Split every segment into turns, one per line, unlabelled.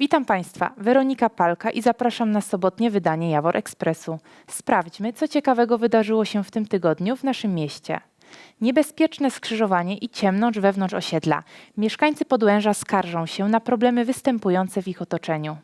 Witam Państwa, Weronika Palka i zapraszam na sobotnie wydanie Jawor Ekspresu. Sprawdźmy, co ciekawego wydarzyło się w tym tygodniu w naszym mieście. Niebezpieczne skrzyżowanie i ciemnocz wewnątrz osiedla. Mieszkańcy Podłęża skarżą się na problemy występujące w ich otoczeniu.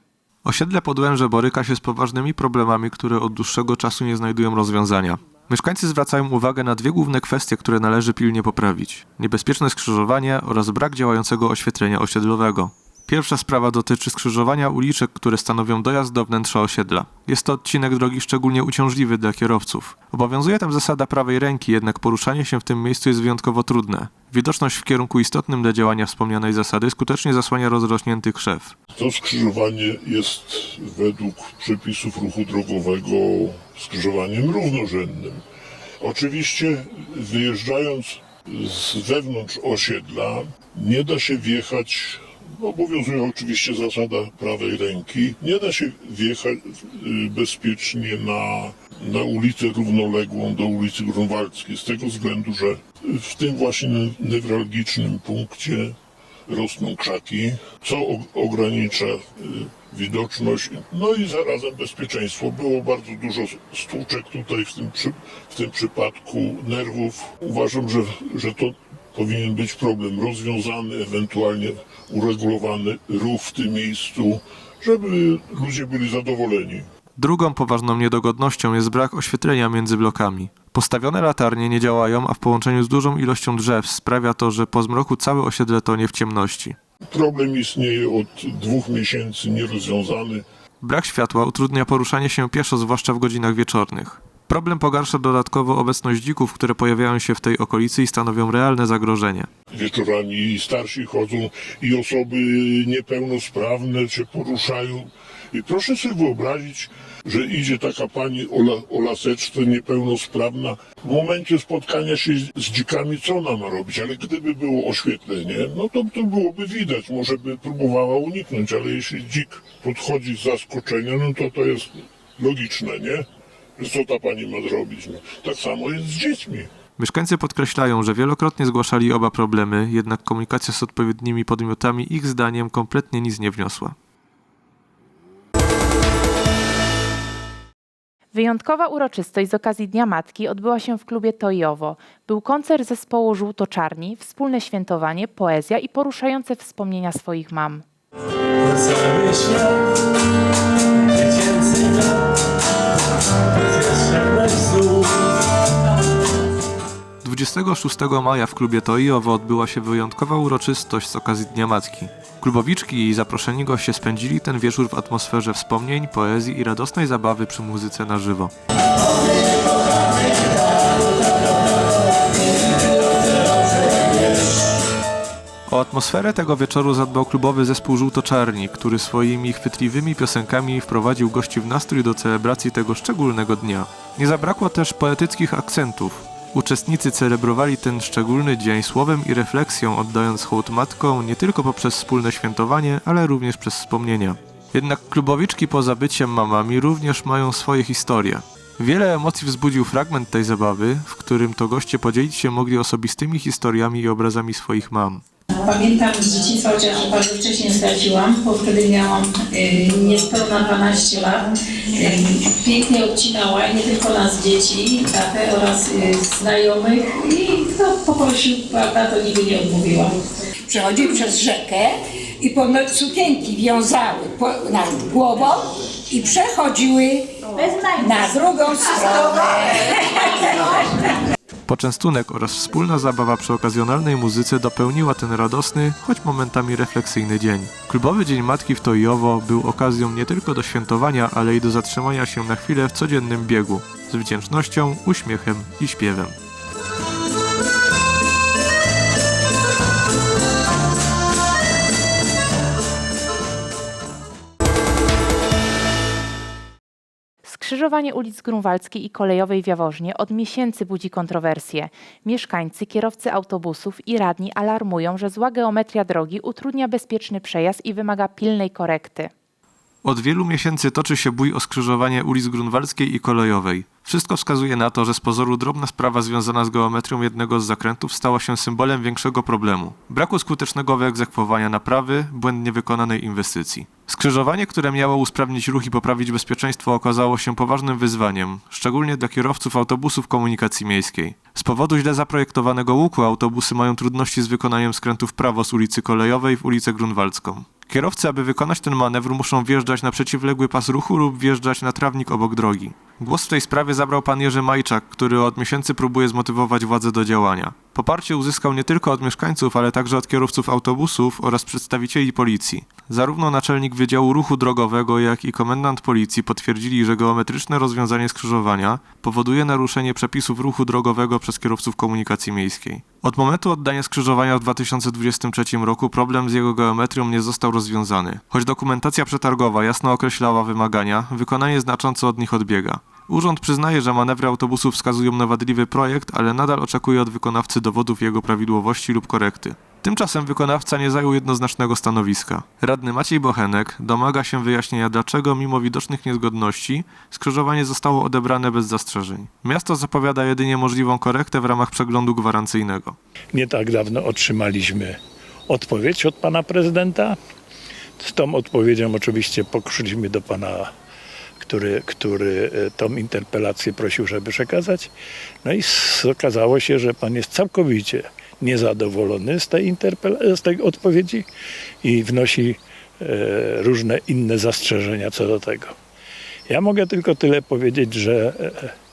Osiedle Podłęże boryka się z poważnymi problemami, które od dłuższego czasu nie znajdują rozwiązania. Mieszkańcy zwracają uwagę na dwie główne kwestie, które należy pilnie poprawić: niebezpieczne skrzyżowanie oraz brak działającego oświetlenia osiedlowego. Pierwsza sprawa dotyczy skrzyżowania uliczek, które stanowią dojazd do wnętrza osiedla. Jest to odcinek drogi szczególnie uciążliwy dla kierowców. Obowiązuje tam zasada prawej ręki, jednak poruszanie się w tym miejscu jest wyjątkowo trudne. Widoczność w kierunku istotnym dla działania wspomnianej zasady skutecznie zasłania rozrośnięty krzew.
To skrzyżowanie jest według przepisów ruchu drogowego skrzyżowaniem równorzędnym. Oczywiście wyjeżdżając z wewnątrz osiedla nie da się wjechać, obowiązuje oczywiście zasada prawej ręki, nie da się wjechać y, bezpiecznie na, na ulicę równoległą do ulicy Grunwaldzkiej z tego względu, że w tym właśnie newralgicznym punkcie rosną krzaki, co ogranicza y, widoczność, no i zarazem bezpieczeństwo. Było bardzo dużo stłuczek tutaj w tym, przy, w tym przypadku nerwów. Uważam, że, że to powinien być problem rozwiązany, ewentualnie uregulowany ruch w tym miejscu, żeby ludzie byli zadowoleni.
Drugą poważną niedogodnością jest brak oświetlenia między blokami. Postawione latarnie nie działają, a w połączeniu z dużą ilością drzew sprawia to, że po zmroku całe osiedle tonie w ciemności.
Problem istnieje od dwóch miesięcy, nierozwiązany.
Brak światła utrudnia poruszanie się pieszo, zwłaszcza w godzinach wieczornych. Problem pogarsza dodatkowo obecność dzików, które pojawiają się w tej okolicy i stanowią realne zagrożenie.
wieczorami starsi chodzą i osoby niepełnosprawne się poruszają. I proszę sobie wyobrazić, że idzie taka pani o, la, o laseczce niepełnosprawna. W momencie spotkania się z, z dzikami, co ona ma robić? Ale gdyby było oświetlenie, no to, to byłoby widać. Może by próbowała uniknąć, ale jeśli dzik podchodzi z zaskoczenia, no to to jest logiczne, nie? Co ta pani ma zrobić? No, tak samo jest z dziećmi.
Mieszkańcy podkreślają, że wielokrotnie zgłaszali oba problemy, jednak komunikacja z odpowiednimi podmiotami ich zdaniem kompletnie nic nie wniosła.
Wyjątkowa uroczystość z okazji Dnia Matki odbyła się w klubie Tojowo. Był koncert zespołu Żółto-Czarni, wspólne świętowanie, poezja i poruszające wspomnienia swoich mam.
Świat
26 maja w klubie Toijowo odbyła się wyjątkowa uroczystość z okazji Dnia Matki. Klubowiczki i zaproszeni goście spędzili ten wieczór w atmosferze wspomnień, poezji i radosnej zabawy przy muzyce na żywo. O atmosferę tego wieczoru zadbał klubowy zespół Żółto-Czarni, który swoimi chwytliwymi piosenkami wprowadził gości w nastrój do celebracji tego szczególnego dnia. Nie zabrakło też poetyckich akcentów. Uczestnicy celebrowali ten szczególny dzień słowem i refleksją, oddając hołd matkom nie tylko poprzez wspólne świętowanie, ale również przez wspomnienia. Jednak klubowiczki poza byciem mamami również mają swoje historie. Wiele emocji wzbudził fragment tej zabawy, w którym to goście podzielić się mogli osobistymi historiami i obrazami swoich mam.
Pamiętam z dzieciństwa, chociaż bardzo wcześnie zdradziłam, bo wtedy miałam y, niespełna 12 lat. Y, pięknie odcinała i nie tylko nas dzieci, tatę oraz y, znajomych i kto poprosił, prawda, to nigdy nie odmówiłam.
przechodziły przez rzekę i ponoć sukienki wiązały po, nad głową i przechodziły na drugą stronę.
Poczęstunek oraz wspólna zabawa przy okazjonalnej muzyce dopełniła ten radosny, choć momentami refleksyjny dzień. Klubowy Dzień Matki w Tojowo był okazją nie tylko do świętowania, ale i do zatrzymania się na chwilę w codziennym biegu, z wdzięcznością, uśmiechem i śpiewem.
Skrzyżowanie ulic Grunwaldzkiej i Kolejowej w Jaworznie od miesięcy budzi kontrowersje. Mieszkańcy, kierowcy autobusów i radni alarmują, że zła geometria drogi utrudnia bezpieczny przejazd i wymaga pilnej korekty.
Od wielu miesięcy toczy się bój o skrzyżowanie ulic Grunwaldzkiej i Kolejowej. Wszystko wskazuje na to, że z pozoru drobna sprawa związana z geometrią jednego z zakrętów stała się symbolem większego problemu. Braku skutecznego wyegzekwowania naprawy, błędnie wykonanej inwestycji. Skrzyżowanie, które miało usprawnić ruch i poprawić bezpieczeństwo, okazało się poważnym wyzwaniem, szczególnie dla kierowców autobusów komunikacji miejskiej. Z powodu źle zaprojektowanego łuku autobusy mają trudności z wykonaniem skrętu w prawo z ulicy Kolejowej w ulicę Grunwaldzką. Kierowcy, aby wykonać ten manewr, muszą wjeżdżać na przeciwległy pas ruchu lub wjeżdżać na trawnik obok drogi. Głos w tej sprawie zabrał pan Jerzy Majczak, który od miesięcy próbuje zmotywować władze do działania. Poparcie uzyskał nie tylko od mieszkańców, ale także od kierowców autobusów oraz przedstawicieli policji. Zarówno naczelnik Wydziału Ruchu Drogowego, jak i komendant policji potwierdzili, że geometryczne rozwiązanie skrzyżowania powoduje naruszenie przepisów ruchu drogowego przez kierowców komunikacji miejskiej. Od momentu oddania skrzyżowania w 2023 roku problem z jego geometrią nie został rozwiązany. Choć dokumentacja przetargowa jasno określała wymagania, wykonanie znacząco od nich odbiega. Urząd przyznaje, że manewry autobusów wskazują na wadliwy projekt, ale nadal oczekuje od wykonawcy dowodów jego prawidłowości lub korekty. Tymczasem wykonawca nie zajął jednoznacznego stanowiska. Radny Maciej Bochenek domaga się wyjaśnienia, dlaczego mimo widocznych niezgodności skrzyżowanie zostało odebrane bez zastrzeżeń. Miasto zapowiada jedynie możliwą korektę w ramach przeglądu gwarancyjnego.
Nie tak dawno otrzymaliśmy odpowiedź od pana prezydenta. Z tą odpowiedzią oczywiście pokrzyliśmy do pana, który, który e, tą interpelację prosił, żeby przekazać. No i okazało się, że pan jest całkowicie niezadowolony z tej, z tej odpowiedzi i wnosi e, różne inne zastrzeżenia co do tego. Ja mogę tylko tyle powiedzieć, że e,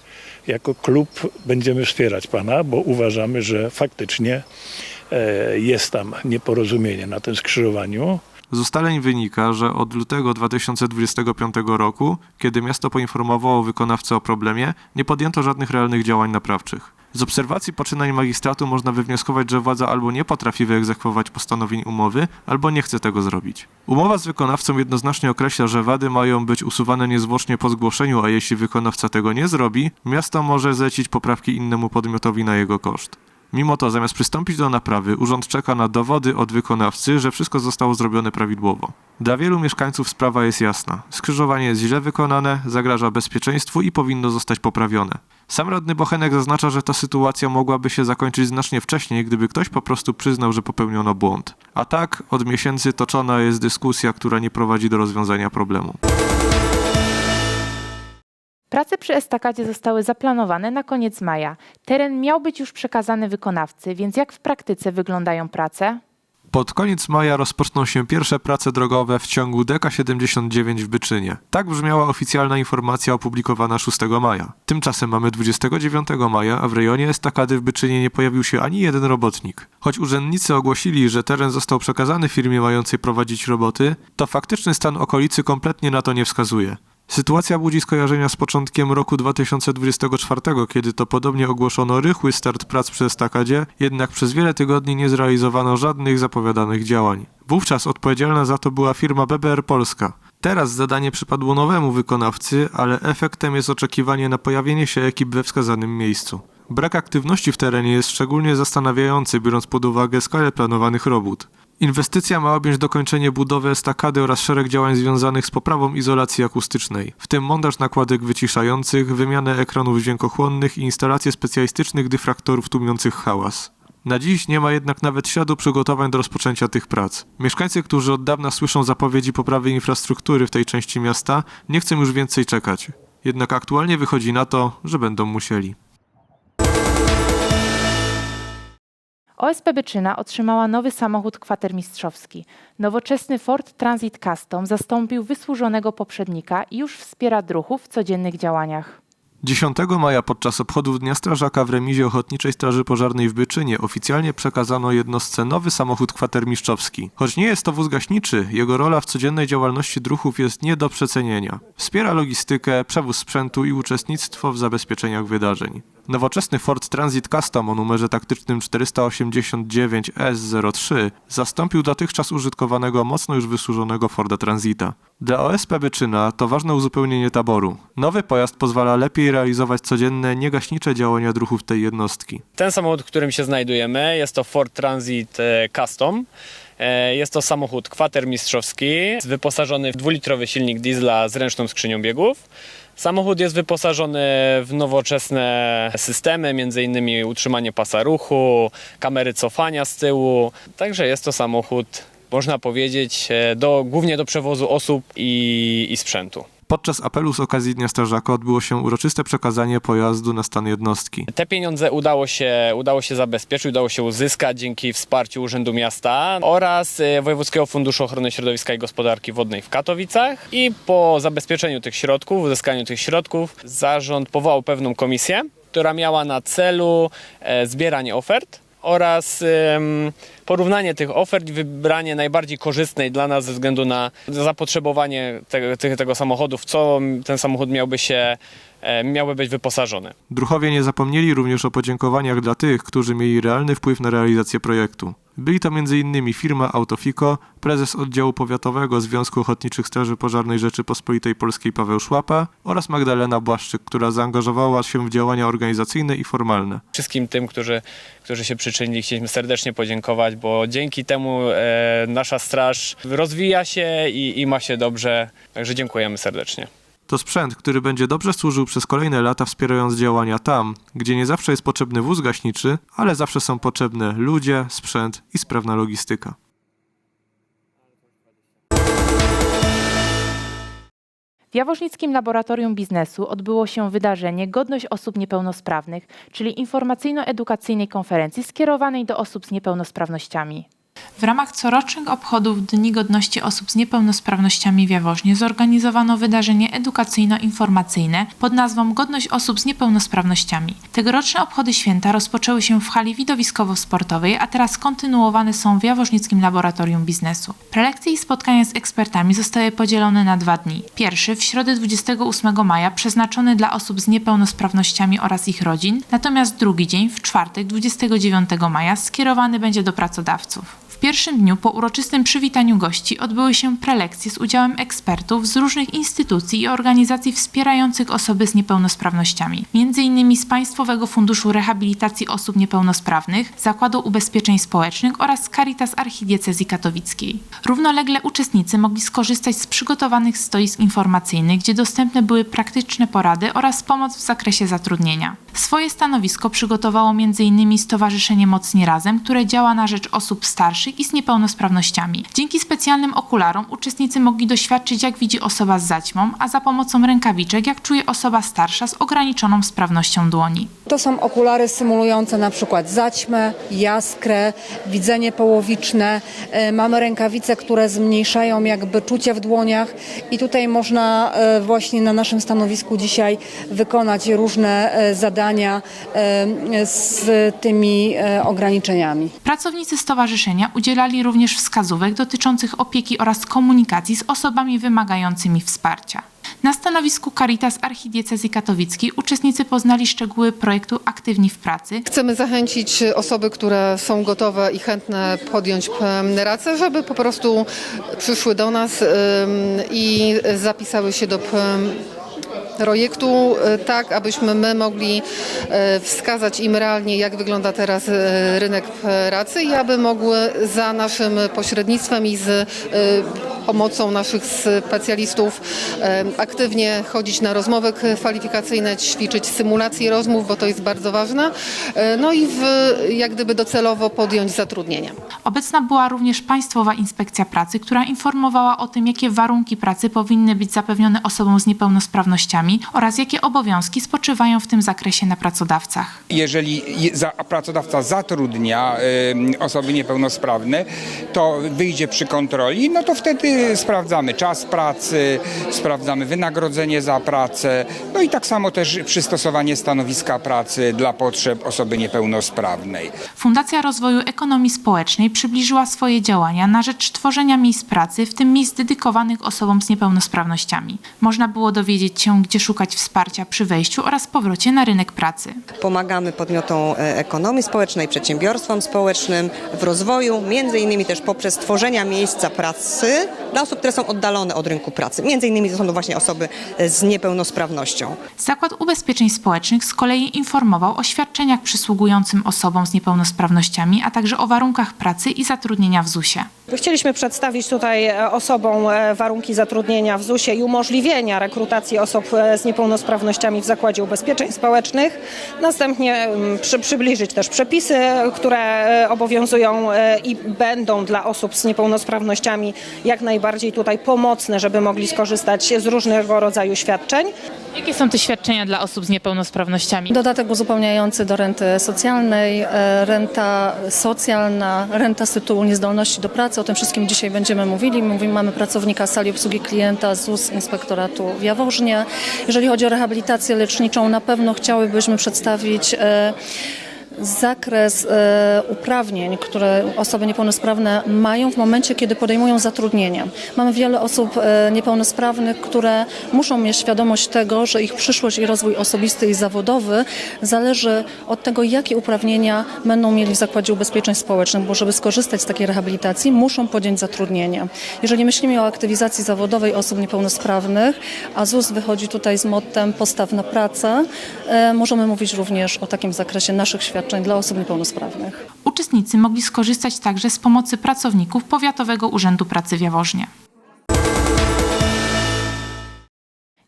jako klub będziemy wspierać pana, bo uważamy, że faktycznie e, jest tam nieporozumienie na tym skrzyżowaniu.
Z ustaleń wynika, że od lutego 2025 roku, kiedy miasto poinformowało wykonawcę o problemie, nie podjęto żadnych realnych działań naprawczych. Z obserwacji poczynań magistratu można wywnioskować, że władza albo nie potrafi wyegzekwować postanowień umowy, albo nie chce tego zrobić. Umowa z wykonawcą jednoznacznie określa, że wady mają być usuwane niezwłocznie po zgłoszeniu, a jeśli wykonawca tego nie zrobi, miasto może zlecić poprawki innemu podmiotowi na jego koszt. Mimo to, zamiast przystąpić do naprawy, urząd czeka na dowody od wykonawcy, że wszystko zostało zrobione prawidłowo. Dla wielu mieszkańców sprawa jest jasna. Skrzyżowanie jest źle wykonane, zagraża bezpieczeństwu i powinno zostać poprawione. Sam radny Bochenek zaznacza, że ta sytuacja mogłaby się zakończyć znacznie wcześniej, gdyby ktoś po prostu przyznał, że popełniono błąd. A tak, od miesięcy toczona jest dyskusja, która nie prowadzi do rozwiązania problemu.
Prace przy estakadzie zostały zaplanowane na koniec maja. Teren miał być już przekazany wykonawcy, więc jak w praktyce wyglądają prace?
Pod koniec maja rozpoczną się pierwsze prace drogowe w ciągu DK79 w Byczynie. Tak brzmiała oficjalna informacja opublikowana 6 maja. Tymczasem mamy 29 maja, a w rejonie estakady w Byczynie nie pojawił się ani jeden robotnik. Choć urzędnicy ogłosili, że teren został przekazany firmie mającej prowadzić roboty, to faktyczny stan okolicy kompletnie na to nie wskazuje. Sytuacja budzi skojarzenia z początkiem roku 2024, kiedy to podobnie ogłoszono rychły start prac przy estakadzie, jednak przez wiele tygodni nie zrealizowano żadnych zapowiadanych działań. Wówczas odpowiedzialna za to była firma BBR Polska. Teraz zadanie przypadło nowemu wykonawcy, ale efektem jest oczekiwanie na pojawienie się ekip we wskazanym miejscu. Brak aktywności w terenie jest szczególnie zastanawiający, biorąc pod uwagę skalę planowanych robót. Inwestycja ma objąć dokończenie budowy estakady oraz szereg działań związanych z poprawą izolacji akustycznej, w tym montaż nakładek wyciszających, wymianę ekranów dźwiękochłonnych i instalację specjalistycznych dyfraktorów tłumiących hałas. Na dziś nie ma jednak nawet śladu przygotowań do rozpoczęcia tych prac. Mieszkańcy, którzy od dawna słyszą zapowiedzi poprawy infrastruktury w tej części miasta, nie chcą już więcej czekać. Jednak aktualnie wychodzi na to, że będą musieli.
OSP Byczyna otrzymała nowy samochód kwatermistrzowski. Nowoczesny Ford Transit Custom zastąpił wysłużonego poprzednika i już wspiera druhów w codziennych działaniach.
10 maja podczas obchodów Dnia Strażaka w remizie Ochotniczej Straży Pożarnej w Byczynie oficjalnie przekazano jednostce nowy samochód kwatermistrzowski. Choć nie jest to wóz gaśniczy, jego rola w codziennej działalności druhów jest nie do przecenienia. Wspiera logistykę, przewóz sprzętu i uczestnictwo w zabezpieczeniach wydarzeń. Nowoczesny Ford Transit Custom o numerze taktycznym 489S03 zastąpił dotychczas użytkowanego mocno już wysłużonego Forda Transita. Dla OSP Byczyna to ważne uzupełnienie taboru. Nowy pojazd pozwala lepiej realizować codzienne, niegaśnicze działania druhów tej jednostki.
Ten samochód, w którym się znajdujemy, jest to Ford Transit e, Custom. E, Jest to samochód kwatermistrzowski, wyposażony w dwulitrowy silnik diesla z ręczną skrzynią biegów. Samochód jest wyposażony w nowoczesne systemy, m.in. utrzymanie pasa ruchu, kamery cofania z tyłu. Także jest to samochód, można powiedzieć, e, do, głównie do przewozu osób i, i sprzętu.
Podczas apelu z okazji Dnia Strażaka odbyło się uroczyste przekazanie pojazdu na stan jednostki.
Te pieniądze udało się, udało się zabezpieczyć, udało się uzyskać dzięki wsparciu Urzędu Miasta oraz e, Wojewódzkiego Funduszu Ochrony Środowiska i Gospodarki Wodnej w Katowicach. I po zabezpieczeniu tych środków, uzyskaniu tych środków, zarząd powołał pewną komisję, która miała na celu e, zbieranie ofert oraz porównanie tych ofert i wybranie najbardziej korzystnej dla nas ze względu na zapotrzebowanie te, tych, tego samochodu, w co ten samochód miałby się e, miałby być wyposażony.
Druchowie nie zapomnieli również o podziękowaniach dla tych, którzy mieli realny wpływ na realizację projektu. Byli to m.in. firma Autofiko, prezes oddziału powiatowego Związku Ochotniczych Straży Pożarnej Rzeczypospolitej Polskiej Paweł Szłapa oraz Magdalena Błaszczyk, która zaangażowała się w działania organizacyjne i formalne.
Wszystkim tym, którzy, którzy się przyczynili, chcieliśmy serdecznie podziękować, bo dzięki temu e, nasza straż rozwija się i, i ma się dobrze. Także dziękujemy serdecznie.
To sprzęt, który będzie dobrze służył przez kolejne lata, wspierając działania tam, gdzie nie zawsze jest potrzebny wóz gaśniczy, ale zawsze są potrzebne ludzie, sprzęt i sprawna logistyka.
W Jaworznickim Laboratorium Biznesu odbyło się wydarzenie Godność osób niepełnosprawnych, czyli informacyjno-edukacyjnej konferencji skierowanej do osób z niepełnosprawnościami. W ramach corocznych obchodów Dni Godności Osób z Niepełnosprawnościami w Jaworznie zorganizowano wydarzenie edukacyjno-informacyjne pod nazwą Godność Osób z Niepełnosprawnościami. Tegoroczne obchody święta rozpoczęły się w hali widowiskowo-sportowej, a teraz kontynuowane są w Jaworznickim Laboratorium Biznesu. Prelekcje i spotkania z ekspertami zostały podzielone na dwa dni. Pierwszy w środę 28 maja przeznaczony dla osób z niepełnosprawnościami oraz ich rodzin, natomiast drugi dzień w czwartek 29 maja skierowany będzie do pracodawców. Pierwszym dniu po uroczystym przywitaniu gości odbyły się prelekcje z udziałem ekspertów z różnych instytucji i organizacji wspierających osoby z niepełnosprawnościami, m.in. z Państwowego Funduszu Rehabilitacji Osób Niepełnosprawnych, Zakładu Ubezpieczeń Społecznych oraz Caritas Archidiecezji Katowickiej. Równolegle uczestnicy mogli skorzystać z przygotowanych stoisk informacyjnych, gdzie dostępne były praktyczne porady oraz pomoc w zakresie zatrudnienia. Swoje stanowisko przygotowało m.in. Stowarzyszenie Mocni Razem, które działa na rzecz osób starszych i z niepełnosprawnościami. Dzięki specjalnym okularom uczestnicy mogli doświadczyć, jak widzi osoba z zaćmą, a za pomocą rękawiczek, jak czuje osoba starsza z ograniczoną sprawnością dłoni.
To są okulary symulujące na przykład zaćmę, jaskrę, widzenie połowiczne. E, Mamy rękawice, które zmniejszają jakby czucie w dłoniach i tutaj można e, właśnie na naszym stanowisku dzisiaj wykonać różne e, zadania z tymi ograniczeniami.
Pracownicy stowarzyszenia udzielali również wskazówek dotyczących opieki oraz komunikacji z osobami wymagającymi wsparcia. Na stanowisku Caritas Archidiecezji Katowickiej uczestnicy poznali szczegóły projektu Aktywni w pracy,
Chcemy zachęcić osoby, które są gotowe i chętne podjąć pracę, żeby po prostu przyszły do nas i zapisały się do projektu, e, tak abyśmy my mogli e, wskazać im realnie, jak wygląda teraz e, rynek pracy i aby mogły za naszym pośrednictwem i z pomocą naszych specjalistów aktywnie chodzić na rozmowy kwalifikacyjne, ćwiczyć symulacje rozmów, bo to jest bardzo ważne, e, no i w, jak gdyby docelowo podjąć zatrudnienie.
Obecna była również Państwowa Inspekcja Pracy, która informowała o tym, jakie warunki pracy powinny być zapewnione osobom z niepełnosprawnościami oraz jakie obowiązki spoczywają w tym zakresie na pracodawcach.
Jeżeli je- za- pracodawca zatrudnia y, osoby niepełnosprawne, to wyjdzie przy kontroli, no to wtedy sprawdzamy czas pracy, sprawdzamy wynagrodzenie za pracę, no i tak samo też przystosowanie stanowiska pracy dla potrzeb osoby niepełnosprawnej.
Fundacja Rozwoju Ekonomii Społecznej przybliżyła swoje działania na rzecz tworzenia miejsc pracy, w tym miejsc dedykowanych osobom z niepełnosprawnościami. Można było dowiedzieć się, gdzie szukać wsparcia przy wejściu oraz powrocie na rynek pracy.
Pomagamy podmiotom e, ekonomii społecznej, przedsiębiorstwom społecznym w rozwoju, między innymi też poprzez tworzenia miejsca pracy dla osób, które są oddalone od rynku pracy. Między innymi to są to właśnie osoby e, z niepełnosprawnością.
Zakład Ubezpieczeń Społecznych z kolei informował o świadczeniach przysługującym osobom z niepełnosprawnościami, a także o warunkach pracy i zatrudnienia w ZUS-ie.
Chcieliśmy przedstawić tutaj e, osobom e, warunki zatrudnienia w ZUS-ie i umożliwienia rekrutacji osób z niepełnosprawnościami w Zakładzie Ubezpieczeń Społecznych. Następnie mm, przy, przybliżyć też przepisy, które obowiązują i będą dla osób z niepełnosprawnościami jak najbardziej tutaj pomocne, żeby mogli skorzystać z różnego rodzaju świadczeń.
Jakie są te świadczenia dla osób z niepełnosprawnościami?
Dodatek uzupełniający do renty socjalnej, e, renta socjalna, renta z tytułu niezdolności do pracy. O tym wszystkim dzisiaj będziemy mówili. Mówimy, mamy pracownika sali obsługi klienta ZUS Inspektoratu w Jaworznie. Jeżeli chodzi o rehabilitację leczniczą, na pewno chciałybyśmy przedstawić e, zakres e, uprawnień, które osoby niepełnosprawne mają w momencie, kiedy podejmują zatrudnienie. Mamy wiele osób e, niepełnosprawnych, które muszą mieć świadomość tego, że ich przyszłość i rozwój osobisty i zawodowy zależy od tego, jakie uprawnienia będą mieli w Zakładzie Ubezpieczeń Społecznych, bo żeby skorzystać z takiej rehabilitacji, muszą podjąć zatrudnienie. Jeżeli myślimy o aktywizacji zawodowej osób niepełnosprawnych, a ZUS wychodzi tutaj z mottem postaw na pracę, e, możemy mówić również o takim zakresie naszych świadczeń dla osób niepełnosprawnych.
Uczestnicy mogli skorzystać także z pomocy pracowników Powiatowego Urzędu Pracy w Jaworznie.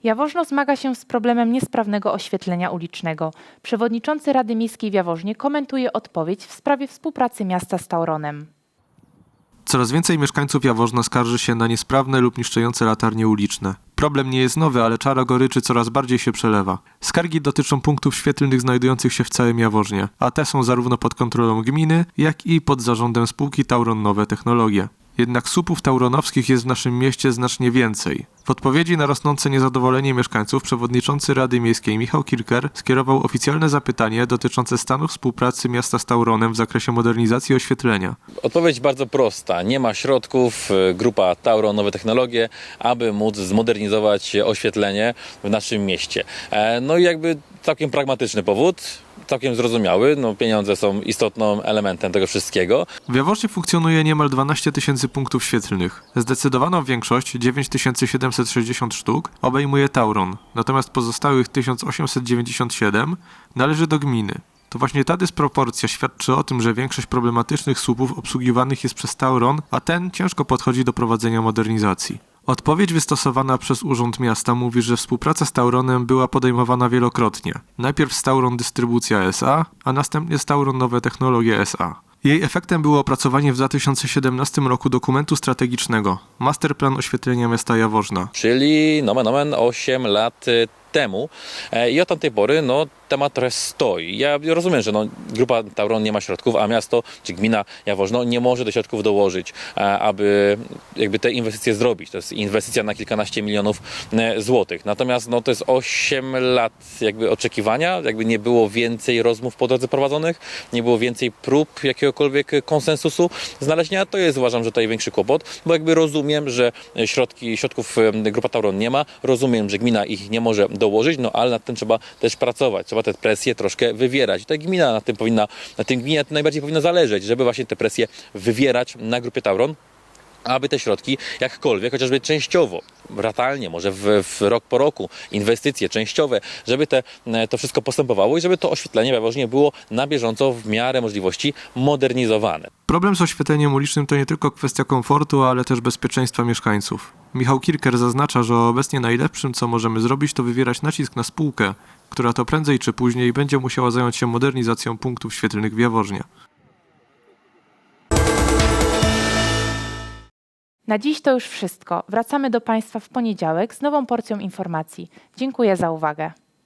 Jaworzno zmaga się z problemem niesprawnego oświetlenia ulicznego. Przewodniczący Rady Miejskiej w Jaworznie komentuje odpowiedź w sprawie współpracy miasta z Tauronem.
Coraz więcej mieszkańców Jaworzna skarży się na niesprawne lub niszczejące latarnie uliczne. Problem nie jest nowy, ale czara goryczy coraz bardziej się przelewa. Skargi dotyczą punktów świetlnych znajdujących się w całym Jaworznie, a te są zarówno pod kontrolą gminy, jak i pod zarządem spółki Tauron Nowe Technologie. Jednak słupów tauronowskich jest w naszym mieście znacznie więcej. W odpowiedzi na rosnące niezadowolenie mieszkańców przewodniczący Rady Miejskiej Michał Kirker skierował oficjalne zapytanie dotyczące stanu współpracy miasta z Tauronem w zakresie modernizacji oświetlenia.
Odpowiedź bardzo prosta. Nie ma środków, y, grupa Tauron Nowe Technologie, aby móc zmodernizować oświetlenie w naszym mieście. E, No i jakby całkiem pragmatyczny powód, całkiem zrozumiały. No, pieniądze są istotnym elementem tego wszystkiego.
W Jaworznie funkcjonuje niemal 12 tysięcy punktów świetlnych. Zdecydowaną większość, 9760 sztuk, obejmuje Tauron, natomiast pozostałych 1897 należy do gminy. To właśnie ta dysproporcja świadczy o tym, że większość problematycznych słupów obsługiwanych jest przez Tauron, a ten ciężko podchodzi do prowadzenia modernizacji. Odpowiedź wystosowana przez Urząd Miasta mówi, że współpraca z Tauronem była podejmowana wielokrotnie. Najpierw z Tauron Dystrybucja SA, a następnie z Tauron Nowe Technologie SA. Jej efektem było opracowanie w 2017 roku dokumentu strategicznego Masterplan oświetlenia miasta Jaworzna.
Czyli nomen omen 8 lat temu. E, I od tamtej pory no, temat trochę stoi. Ja rozumiem, że no, grupa Tauron nie ma środków, a miasto czy gmina Jaworzno nie może do środków dołożyć, e, aby jakby te inwestycje zrobić. To jest inwestycja na kilkanaście milionów e, złotych. Natomiast no, to jest 8 lat jakby oczekiwania, jakby nie było więcej rozmów po drodze prowadzonych, nie było więcej prób jakiegokolwiek konsensusu znalezienia. To jest uważam, że tutaj większy kłopot, bo jakby rozumiem, że środki, środków grupa Tauron nie ma, rozumiem, że gmina ich nie może dołożyć, no ale nad tym trzeba też pracować. Trzeba te presje troszkę wywierać. I to gmina na tym powinna, na tym gminie najbardziej powinno zależeć, żeby właśnie te presje wywierać na grupie Tauron aby te środki jakkolwiek, chociażby częściowo, ratalnie, może w, w rok po roku, inwestycje częściowe, żeby te, e, to wszystko postępowało i żeby to oświetlenie Jaworznie było na bieżąco w miarę możliwości modernizowane.
Problem z oświetleniem ulicznym to nie tylko kwestia komfortu, ale też bezpieczeństwa mieszkańców. Michał Kirker zaznacza, że obecnie najlepszym, co możemy zrobić, to wywierać nacisk na spółkę, która to prędzej czy później będzie musiała zająć się modernizacją punktów świetlnych w Jaworznie.
Na dziś to już wszystko. Wracamy do Państwa w poniedziałek z nową porcją informacji. Dziękuję za uwagę.